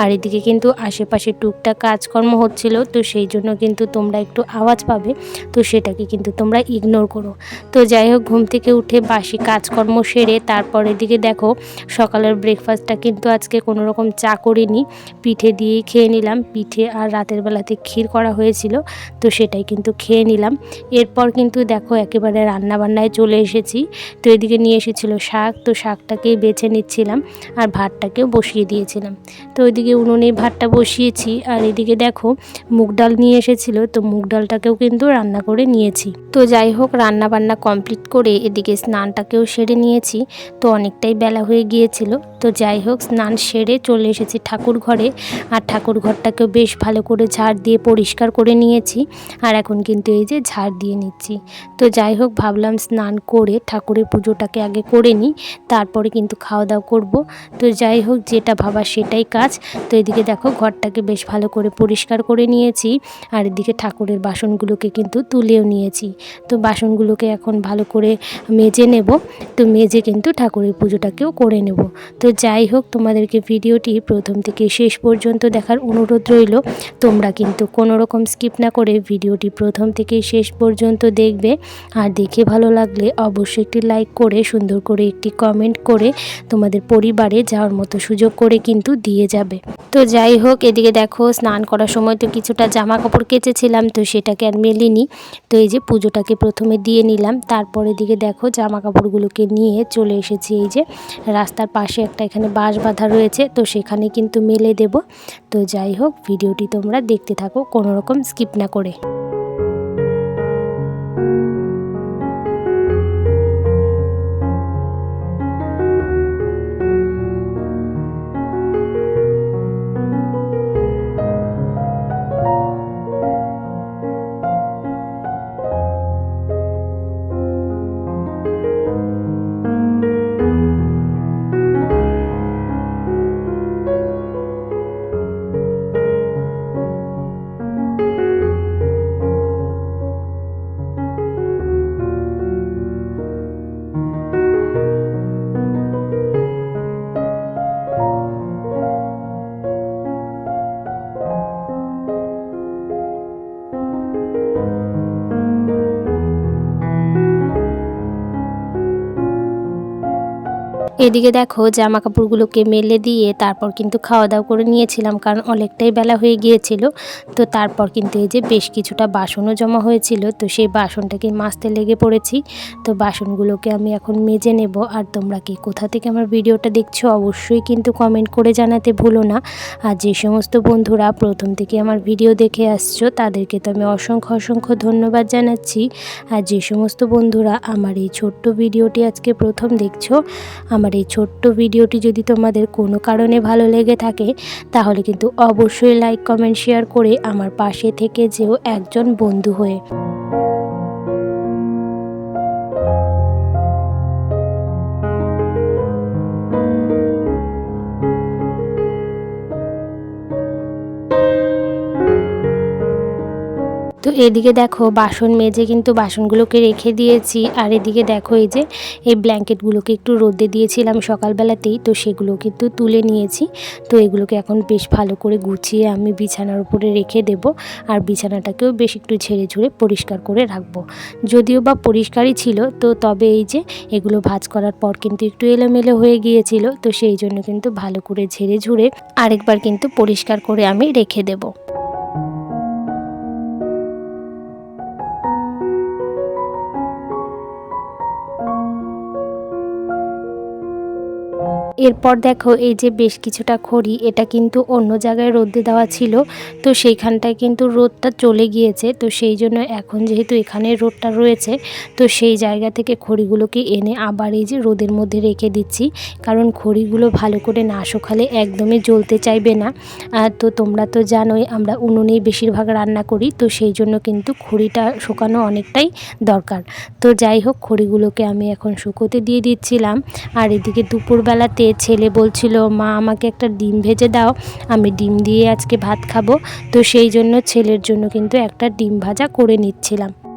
আর এদিকে কিন্তু আশেপাশে টুকটাক কাজকর্ম হচ্ছিল, তো সেই জন্য কিন্তু তোমরা একটু আওয়াজ পাবে, তো সেটাকে কিন্তু তোমরা ইগনোর করো। তো যাই হোক, ঘুম থেকে উঠে বাসি কাজকর্ম সেরে তারপর এদিকে দেখো, সকালের ব্রেকফাস্টটা কিন্তু আজকে কোনো রকম চা করিনি, পিঠে দিয়েই খেয়ে নিলাম। পিঠে আর রাতের বেলাতে ক্ষীর করা হয়েছিল, তো সেটাই কিন্তু খেয়ে নিলাম। এরপর কিন্তু দেখো, একেবারে রান্না বান্নায় চলে এসেছি, তো এদিকে নিয়ে এসেছিল শাক, তো শাকটাকেই বেছে নিচ্ছিলাম আর ভাতটাকেও বসিয়ে দিয়েছিলাম। তো ওইদিকে উনুনে ভাতটা বসিয়েছি। আর এদিকে দেখো, মুগ ডাল নিয়ে এসেছিল, তো মুগ ডালটাকেও কিন্তু রান্না করে নিয়েছি। তো যাই হোক রান্না বান্না কমপ্লিট করে এদিকে স্নানটাকেও সেরে নিয়েছি। তো অনেকটাই বেলা হয়ে গিয়েছিল। তো যাই হোক, স্নান সেরে চলে এসেছি ঠাকুর ঘরে। আর ঠাকুর ঘরটাকেও বেশ ভালো করে ঝাড় দিয়ে পরিষ্কার করে নিয়েছি। আর এখন কিন্তু এই যে ঝাড় দিয়ে নিচ্ছি। তো যাই হোক, ভাবলাম স্নান করে ঠাকুরের পুজোটাকে আগে করে নিই। তারপরে কিন্তু খাওয়া দাওয়া করব। তো যাই হোক, যেটা ভাবা সেটাই কাজ। তো এদিকে দেখো ঘরটাকে বেশ ভালো করে পরিষ্কার করে নিয়েছি। আর এদিকে ঠাকুরের বাসনগুলোকে কিন্তু তুলেও নিয়েছি। তো বাসনগুলোকে এখন ভালো করে মেজে নেব। তো মেজে কিন্তু ঠাকুরের পুজোটাকেও করে নেব। তো যাই হোক, তোমাদেরকে ভিডিওটি প্রথম থেকে শেষ পর্যন্ত দেখার অনুরোধ রইল। তোমরা কিন্তু কোনো রকম স্কিপ না করে ভিডিওটি প্রথম থেকে শেষ পর্যন্ত দেখবে। আর দেখে ভালো লাগলে অবশ্যই একটি লাইক করে, সুন্দর করে একটি কমেন্ট করে তোমাদের পরিবারে যাওয়ার মতো সুযোগ করে কিন্তু দিয়ে যাবে। তো যাই হোক, এদিকে দেখো স্নান করার সময় তো কিছুটা জামা কাপড় কেচেছিলাম, তো সেটাকে আর মেলিনি। তো এই যে পুজোটাকে প্রথমে দিয়ে নিলাম, তারপরে এদিকে দেখো জামা কাপড়গুলোকে নিয়ে চলে এসেছি। এই যে রাস্তার পাশে একটা এখানে বাঁশ বাঁধা রয়েছে, তো সেখানে কিন্তু মেলে দেব। তো যাই হোক, ভিডিওটি তোমরা দেখতে থাকো, কোনো রকম স্কিপ না করে। এদিকে দেখো জামা কাপড়গুলোকে মেলে দিয়ে তারপর কিন্তু খাওয়া দাওয়া করে নিয়েছিলাম, কারণ অনেকটাই বেলা হয়ে গিয়েছিল। তো তারপর কিন্তু এই যে বেশ কিছুটা বাসনও জমা হয়েছিল, তো সেই বাসনটাকে মাজতে লেগে পড়েছি। তো বাসনগুলোকে আমি এখন মেজে নেব। আর তোমরা কি কোথা থেকে আমার ভিডিওটা দেখছ অবশ্যই কিন্তু কমেন্ট করে জানাতে ভুলো না। আর যে সমস্ত বন্ধুরা প্রথম থেকে আমার ভিডিও দেখে আসছো, তাদেরকে তো আমি অসংখ্য অসংখ্য ধন্যবাদ জানাচ্ছি। আর যে সমস্ত বন্ধুরা আমার এই ছোট্ট ভিডিওটি আজকে প্রথম দেখছ, আমার এই ছোট্ট ভিডিওটি যদি তোমাদের কোনো কারণে ভালো লেগে থাকে, তাহলে কিন্তু অবশ্যই লাইক কমেন্ট শেয়ার করে আমার পাশে থেকে যেও একজন বন্ধু হয়ে। তো এদিকে দেখো বাসন মেজে কিন্তু বাসনগুলোকে রেখে দিয়েছি। আর এদিকে দেখো এই যে, এই ব্ল্যাঙ্কেটগুলোকে একটু রোদে দিয়েছিলাম সকালবেলাতেই, তো সেগুলো কিন্তু তুলে নিয়েছি। তো এগুলোকে এখন বেশ ভালো করে গুছিয়ে আমি বিছানার উপরে রেখে দেব। আর বিছানাটাকেও বেশ একটু ঝেড়ে ঝুড়ে পরিষ্কার করে রাখব। যদিও বা পরিষ্কারই ছিল, তো তবে এই যে, এগুলো ভাজ করার পর কিন্তু একটু এলোমেলো হয়ে গিয়েছিল, তো সেই জন্য কিন্তু ভালো করে ঝেড়ে ঝুড়ে আরেকবার কিন্তু পরিষ্কার করে আমি রেখে দেবো। এরপর দেখো এই যে বেশ কিছুটা খড়ি, এটা কিন্তু অন্য জায়গায় রোদে দেওয়া ছিল। তো সেইখানটায় কিন্তু রোদটা চলে গিয়েছে। তো সেই জন্য এখন যেহেতু এখানে রোদটা রয়েছে, তো সেই জায়গা থেকে খড়িগুলোকে এনে আবার এই যে রোদের মধ্যে রেখে দিচ্ছি। কারণ খড়িগুলো ভালো করে না শুকালে একদমই জ্বলতে চাইবে না। তো তোমরা তো জানোই, আমরা উনুনেই বেশিরভাগ রান্না করি। তো সেই জন্য কিন্তু খড়িটা শুকানো অনেকটাই দরকার। তো যাই হোক, খড়িগুলোকে আমি এখন শুকোতে দিয়ে দিচ্ছিলাম। আর এদিকে দুপুরবেলাতে ছেলে বলছিল, মা, আমাকে একটা ডিম ভেজে দাও, আমি ডিম দিয়ে আজকে ভাত খাব। তো সেই জন্য ছেলের জন্য কিন্তু একটা ডিম ভাজা করে নিচ্ছিলাম।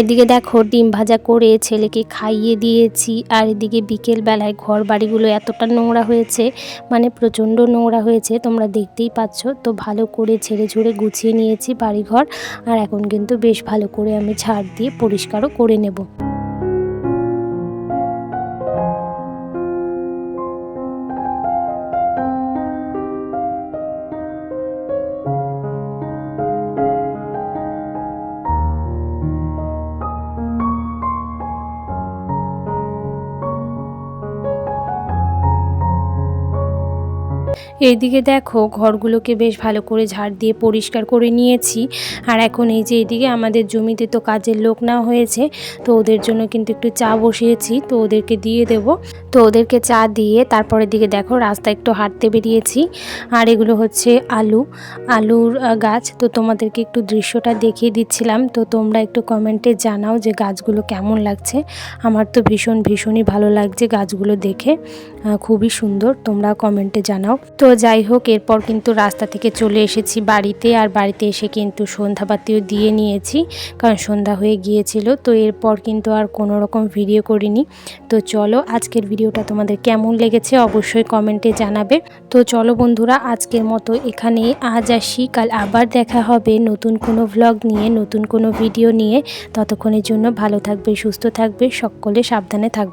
এদিকে দেখো ডিম ভাজা করে ছেলেকে খাইয়ে দিয়েছি, আর এদিকে বিকেল বেলায় ঘর বাড়িগুলো এতটা নোংরা হয়েছে মানে প্রচণ্ড নোংরা হয়েছে, তোমরা দেখতেই পাচ্ছ। তো ভালো করে ছেড়ে ঝুড়ে গুছিয়ে নিয়েছি বাড়িঘর, আর এখন কিন্তু বেশ ভালো করে আমি ঝাড় দিয়ে পরিষ্কারও করে নেব। এইদিকে দেখো, ঘরগুলোকে বেশ ভালো করে ঝাড় দিয়ে পরিষ্কার করে নিয়েছি। আর এখন এই যে এইদিকে আমাদের জমিতে তো কাজের লোক না হয়েছে, তো ওদের জন্য কিন্তু একটু চা বসিয়েছি, তো ওদেরকে দিয়ে দেব। তো ওদেরকে চা দিয়ে তারপরের দিকে দেখো রাস্তা একটু হাঁটতে বেরিয়েছি। আর এগুলো হচ্ছে আলু, আলুর গাছ। তো তোমাদেরকে একটু দৃশ্যটা দেখিয়ে দিচ্ছিলাম। তো তোমরা একটু কমেন্টে জানাও যে গাছগুলো কেমন লাগছে। আমার তো ভীষণ, ভীষণই ভালো লাগছে গাছগুলো দেখে। খুবই সুন্দর তোমরা কমেন্টে জানাও। তো যাই হোক, এরপর কিন্তু রাস্তা থেকে চলে এসেছি বাড়িতে আর বাড়িতে এসে কিন্তু সন্ধ্যাবাতিও দিয়ে নিয়েছি, কারণ সন্ধ্যা হয়ে গিয়েছিল। তো এরপর কিন্তু আর কোনো রকম ভিডিও করিনি। তো চলো আজকের ভিডিওটা তোমাদের কেমন লেগেছে অবশ্যই কমেন্টে জানাবে। তো চলো বন্ধুরা, আজকের মতো এখানে আজ আসি। কাল আবার দেখা হবে নতুন কোনো ভ্লগ নিয়ে, নতুন কোনো ভিডিও নিয়ে। ততক্ষণের জন্য ভালো থাকবে, সুস্থ থাকবে, সকলে সাবধানে থাকবে।